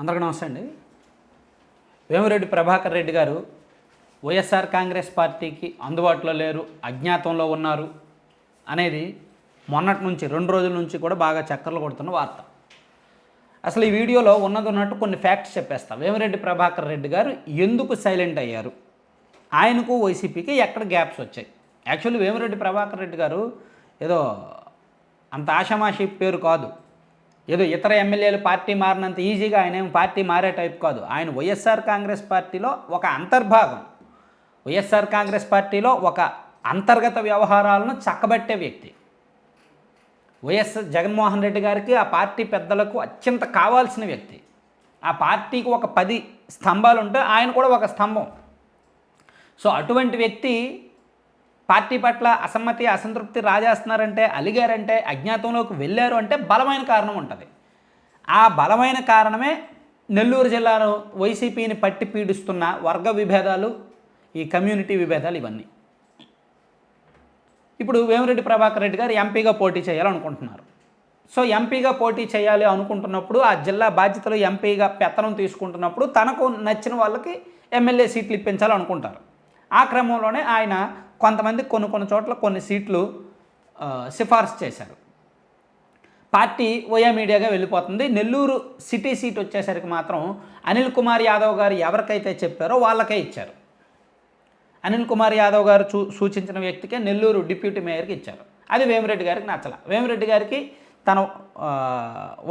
అందరికీ నమస్తే అండి. వేమిరెడ్డి ప్రభాకర్ రెడ్డి గారు వైఎస్ఆర్ కాంగ్రెస్ పార్టీకి అందుబాటులో లేరు అజ్ఞాతంలో ఉన్నారు అనేది మొన్నటి నుంచి రెండు రోజుల నుంచి కూడా బాగా చక్కర్లు కొడుతున్న వార్త. అసలు ఈ వీడియోలో ఉన్నది ఉన్నట్టు కొన్ని ఫ్యాక్ట్స్ చెప్పేస్తా. వేమిరెడ్డి ప్రభాకర్ రెడ్డి గారు ఎందుకు సైలెంట్ అయ్యారు? ఆయనకు వైసీపీకి ఎక్కడ గ్యాప్స్ వచ్చాయి? యాక్చువల్లీ వేమిరెడ్డి ప్రభాకర్ రెడ్డి గారు ఏదో అంత ఆషమాషి పేరు కాదు. ఏదో ఇతర ఎమ్మెల్యేలు పార్టీ మారినంత ఈజీగా ఆయన ఏం పార్టీ మారే టైప్ కాదు. ఆయన వైఎస్ఆర్ కాంగ్రెస్ పార్టీలో ఒక అంతర్భాగం. వైఎస్ఆర్ కాంగ్రెస్ పార్టీలో ఒక అంతర్గత వ్యవహారాలను చక్కబట్టే వ్యక్తి. వైఎస్ జగన్మోహన్ రెడ్డి గారికి ఆ పార్టీ పెద్దలకు అత్యంత కావాల్సిన వ్యక్తి. ఆ పార్టీకి ఒక పది స్తంభాలు ఉంటే ఆయన కూడా ఒక స్తంభం. సో అటువంటి వ్యక్తి పార్టీ పట్ల అసమ్మతి అసంతృప్తి రాజేస్తున్నారంటే అలిగారంటే అజ్ఞాతంలోకి వెళ్ళారు అంటే బలమైన కారణం ఉంటుంది. ఆ బలమైన కారణమే నెల్లూరు జిల్లాలో వైసీపీని పట్టి పీడిస్తున్న వర్గ విభేదాలు ఈ కమ్యూనిటీ విభేదాలు ఇవన్నీ. ఇప్పుడు వేమిరెడ్డి ప్రభాకర్ రెడ్డి గారు ఎంపీగా పోటీ చేయాలనుకుంటున్నారు. సో ఎంపీగా పోటీ చేయాలి అనుకుంటున్నప్పుడు ఆ జిల్లా బాధ్యతలు ఎంపీగా పెత్తనం తీసుకుంటున్నప్పుడు తనకు నచ్చిన వాళ్ళకి ఎమ్మెల్యే సీట్లు ఇప్పించాలనుకుంటారు. ఆ క్రమంలోనే ఆయన కొంతమంది కొన్ని కొన్ని చోట్ల కొన్ని సీట్లు సిఫార్సు చేశారు. పార్టీ ఓయా మీడియాగా వెళ్ళిపోతుంది. నెల్లూరు సిటీ సీట్ వచ్చేసరికి మాత్రం అనిల్ కుమార్ యాదవ్ గారు ఎవరికైతే చెప్పారో వాళ్ళకే ఇచ్చారు. అనిల్ కుమార్ యాదవ్ గారు చూ సూచించిన వ్యక్తికే నెల్లూరు డిప్యూటీ మేయర్కి ఇచ్చారు. అది వేమిరెడ్డి గారికి నచ్చల. వేమిరెడ్డి గారికి తన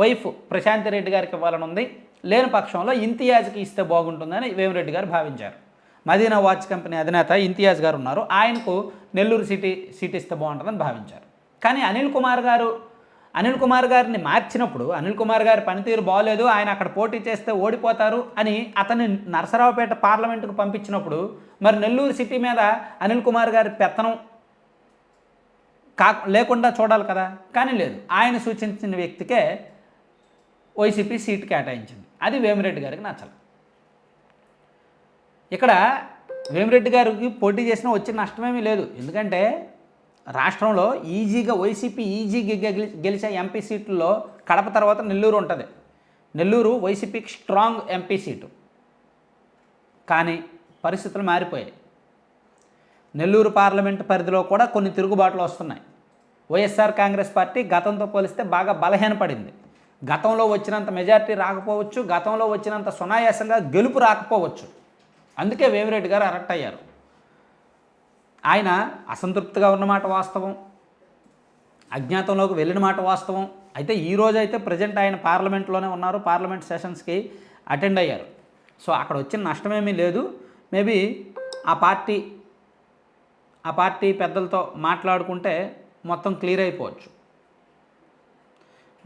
వైఫ్ ప్రశాంతి రెడ్డి గారికి ఇవ్వాలని ఉంది. లేని పక్షంలో ఇంతియాజ్కి ఇస్తే బాగుంటుందని వేమిరెడ్డి గారు భావించారు. మదీనా వాచ్ కంపెనీ అధినేత ఇంతియాజ్ గారు ఉన్నారు. ఆయనకు నెల్లూరు సిటీ సీట్ ఇస్తే బాగుంటుందని భావించారు. కానీ అనిల్ కుమార్ గారు అనిల్ కుమార్ గారిని మార్చినప్పుడు అనిల్ కుమార్ గారి పనితీరు బాగోలేదు ఆయన అక్కడ పోటీ చేస్తే ఓడిపోతారు అని అతన్ని నరసరావుపేట పార్లమెంటుకు పంపించినప్పుడు మరి నెల్లూరు సిటీ మీద అనిల్ కుమార్ గారి పెత్తనం కా లేకుండా చూడాలి కదా? కానీ లేదు. ఆయన సూచించిన వ్యక్తికే వైసీపీ సీట్ కేటాయించింది. అది వేమిరెడ్డి గారికి నచ్చలేదు. ఇక్కడ వేమిరెడ్డి గారికి పోటీ చేసినా వచ్చే నష్టమేమీ లేదు. ఎందుకంటే రాష్ట్రంలో ఈజీగా వైసీపీ ఈజీగా గెలిచే ఎంపీ సీట్లలో కడప తర్వాత నెల్లూరు ఉంటుంది. నెల్లూరు వైసీపీకి స్ట్రాంగ్ ఎంపీ సీటు. కానీ పరిస్థితులు మారిపోయాయి. నెల్లూరు పార్లమెంటు పరిధిలో కూడా కొన్ని తిరుగుబాట్లు వస్తున్నాయి. వైఎస్ఆర్ కాంగ్రెస్ పార్టీ గతంతో పోలిస్తే బాగా బలహీనపడింది. గతంలో వచ్చినంత మెజార్టీ రాకపోవచ్చు గతంలో వచ్చినంత సునాయాసంగా గెలుపు రాకపోవచ్చు. అందుకే వేమిరెడ్డి గారు అరెక్ట్ అయ్యారు. ఆయన అసంతృప్తిగా ఉన్నమాట వాస్తవం. అజ్ఞాతంలోకి వెళ్ళిన మాట వాస్తవం. అయితే ఈ రోజు అయితే ప్రజెంట్ ఆయన పార్లమెంట్లోనే ఉన్నారు. పార్లమెంట్ సెషన్స్కి అటెండ్ అయ్యారు. సో అక్కడ వచ్చిన నష్టమేమీ లేదు. మేబీ ఆ పార్టీ ఆ పార్టీ పెద్దలతో మాట్లాడుకుంటే మొత్తం క్లియర్ అయిపోవచ్చు.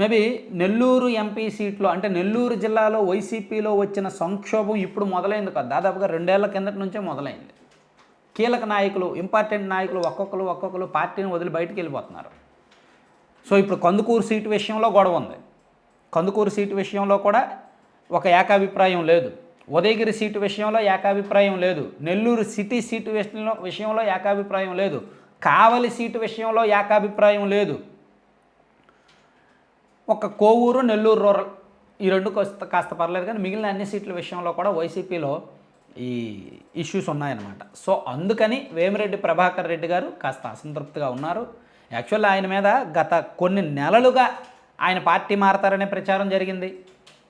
మేబీ నెల్లూరు ఎంపీ సీట్లో అంటే నెల్లూరు జిల్లాలో వైసీపీలో వచ్చిన సంక్షోభం ఇప్పుడు మొదలైంది కాదు. దాదాపుగా రెండేళ్ళ కిందటి నుంచే మొదలైంది. కీలక నాయకులు ఇంపార్టెంట్ నాయకులు ఒక్కొక్కరు ఒక్కొక్కరు పార్టీని వదిలి బయటికి వెళ్ళిపోతున్నారు. సో ఇప్పుడు కందుకూరు సీటు విషయంలో గొడవ ఉంది. కందుకూరు సీటు విషయంలో కూడా ఒక ఏకాభిప్రాయం లేదు. ఉదయగిరి సీటు విషయంలో ఏకాభిప్రాయం లేదు. నెల్లూరు సిటీ సీటు విషయంలో విషయంలో ఏకాభిప్రాయం లేదు. కావలి సీటు విషయంలో ఏకాభిప్రాయం లేదు. ఒక కోవూరు నెల్లూరు రూరల్ ఈ రెండు కాస్త కాస్త పర్లేదు కానీ మిగిలిన అన్ని సీట్ల విషయంలో కూడా వైసీపీలో ఈ ఇష్యూస్ ఉన్నాయన్నమాట. సో అందుకని వేమిరెడ్డి ప్రభాకర్ రెడ్డి గారు కాస్త అసంతృప్తిగా ఉన్నారు. యాక్చువల్ ఆయన మీద గత కొన్ని నెలలుగా ఆయన పార్టీ మారతారనే ప్రచారం జరిగింది.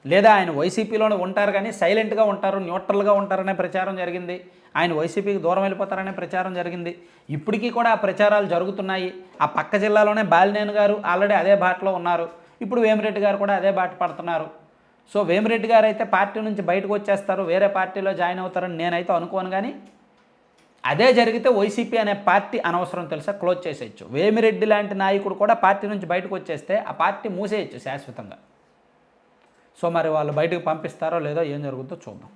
లేదా ఆయన వైసీపీలోనే ఉంటారు కానీ సైలెంట్గా ఉంటారు న్యూట్రల్గా ఉంటారనే ప్రచారం జరిగింది. ఆయన వైసీపీకి దూరం వెళ్ళిపోతారనే ప్రచారం జరిగింది. ఇప్పటికీ కూడా ఆ ప్రచారాలు జరుగుతున్నాయి. ఆ పక్క జిల్లాలోనే బాలినేని గారు ఆల్రెడీ అదే బాటలో ఉన్నారు. ఇప్పుడు వేమిరెడ్డి గారు కూడా అదే బాట పడుతున్నారు. సో వేమిరెడ్డి గారు అయితే పార్టీ నుంచి బయటకు వచ్చేస్తారు వేరే పార్టీలో జాయిన్ అవుతారని నేనైతే అనుకోను కానీ అదే జరిగితే వైసీపీ అనే పార్టీ అనవసరం తెలుసా? క్లోజ్ చేసేయచ్చు. వేమిరెడ్డి లాంటి నాయకుడు కూడా పార్టీ నుంచి బయటకు వచ్చేస్తే ఆ పార్టీ మూసేయచ్చు శాశ్వతంగా. సో మరి వాళ్ళు బయటకు పంపిస్తారో లేదో ఏం జరుగుతుందో చూద్దాం.